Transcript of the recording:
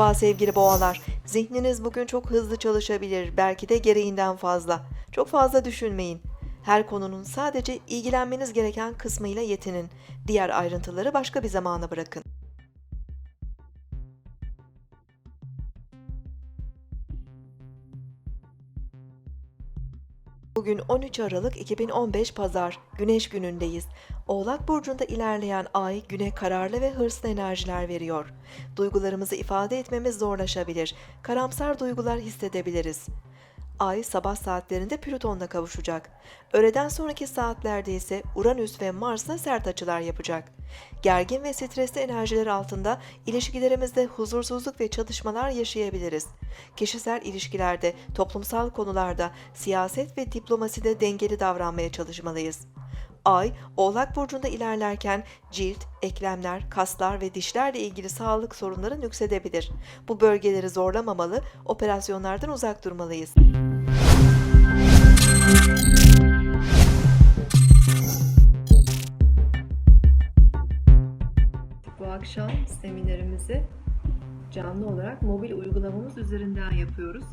Merhaba sevgili boğalar. Zihniniz bugün çok hızlı çalışabilir, belki de gereğinden fazla. Çok fazla düşünmeyin. Her konunun sadece ilgilenmeniz gereken kısmıyla yetinin. Diğer ayrıntıları başka bir zamana bırakın. Bugün 13 Aralık 2015 Pazar, Güneş günündeyiz. Oğlak burcunda ilerleyen ay güne kararlı ve hırslı enerjiler veriyor. Duygularımızı ifade etmemiz zorlaşabilir. Karamsar duygular hissedebiliriz. Ay sabah saatlerinde Plüton'la kavuşacak. Öğleden sonraki saatlerde ise Uranüs ve Mars'la sert açılar yapacak. Gergin ve stresli enerjiler altında ilişkilerimizde huzursuzluk ve çatışmalar yaşayabiliriz. Kişisel ilişkilerde, toplumsal konularda, siyaset ve diplomaside dengeli davranmaya çalışmalıyız. Ay, Oğlak Burcu'nda ilerlerken cilt, eklemler, kaslar ve dişlerle ilgili sağlık sorunları nüksedebilir. Bu bölgeleri zorlamamalı, operasyonlardan uzak durmalıyız. Bu akşam seminerimizi canlı olarak mobil uygulamamız üzerinden yapıyoruz.